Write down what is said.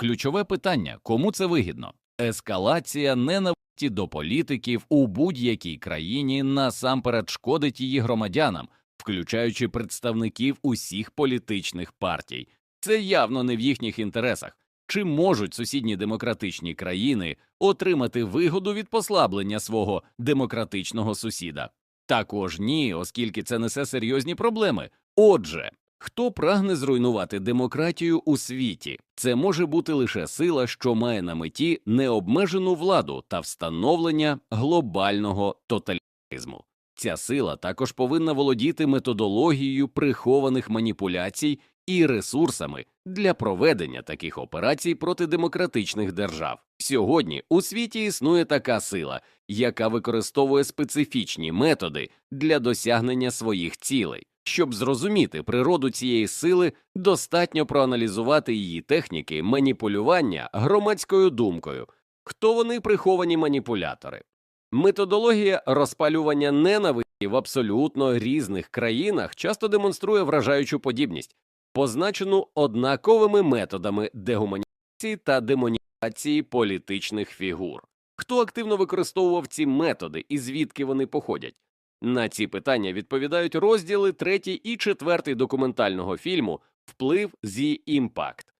Ключове питання кому це вигідно? Ескалація ненависті до політиків у будь-якій країні насамперед шкодить її громадянам, включаючи представників усіх політичних партій. Це явно не в їхніх інтересах. Чи можуть сусідні демократичні країни отримати вигоду від послаблення свого демократичного сусіда? Також ні, оскільки це несе серйозні проблеми. Отже, хто прагне зруйнувати демократію у світі? Це може бути лише сила, що має на меті необмежену владу та встановлення глобального тоталітаризму. Ця сила також повинна володіти методологією прихованих маніпуляцій і ресурсами для проведення таких операцій проти демократичних держав. Сьогодні у світі існує така сила, яка використовує специфічні методи для досягнення своїх цілей. Щоб зрозуміти природу цієї сили, достатньо проаналізувати її техніки маніпулювання громадською думкою. Хто вони приховані маніпулятори? Методологія розпалювання ненависті в абсолютно різних країнах часто демонструє вражаючу подібність, позначену однаковими методами дегуманізації та демонізації політичних фігур. Хто активно використовував ці методи і звідки вони походять? На ці питання відповідають розділи 3 і 4 документального фільму Вплив зі Impact.